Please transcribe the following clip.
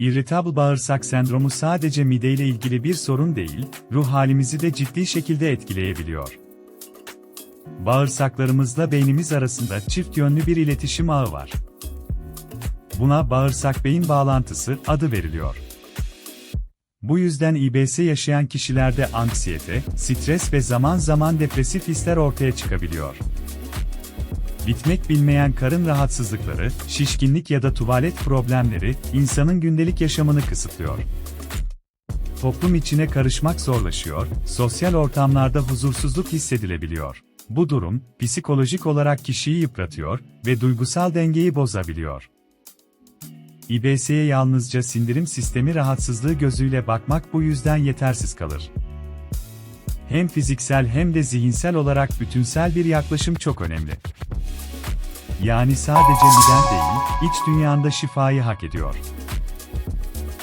Irritable bağırsak sendromu sadece mideyle ilgili bir sorun değil, ruh halimizi de ciddi şekilde etkileyebiliyor. Bağırsaklarımızla beynimiz arasında çift yönlü bir iletişim ağı var. Buna bağırsak-beyin bağlantısı adı veriliyor. Bu yüzden İBS yaşayan kişilerde anksiyete, stres ve zaman zaman depresif hisler ortaya çıkabiliyor. Bitmek bilmeyen karın rahatsızlıkları, şişkinlik ya da tuvalet problemleri insanın gündelik yaşamını kısıtlıyor. Toplum içine karışmak zorlaşıyor, sosyal ortamlarda huzursuzluk hissedilebiliyor. Bu durum, psikolojik olarak kişiyi yıpratıyor ve duygusal dengeyi bozabiliyor. İBS'ye yalnızca sindirim sistemi rahatsızlığı gözüyle bakmak bu yüzden yetersiz kalır. Hem fiziksel hem de zihinsel olarak bütünsel bir yaklaşım çok önemli. Yani sadece miden değil, iç dünyanda şifayı hak ediyor.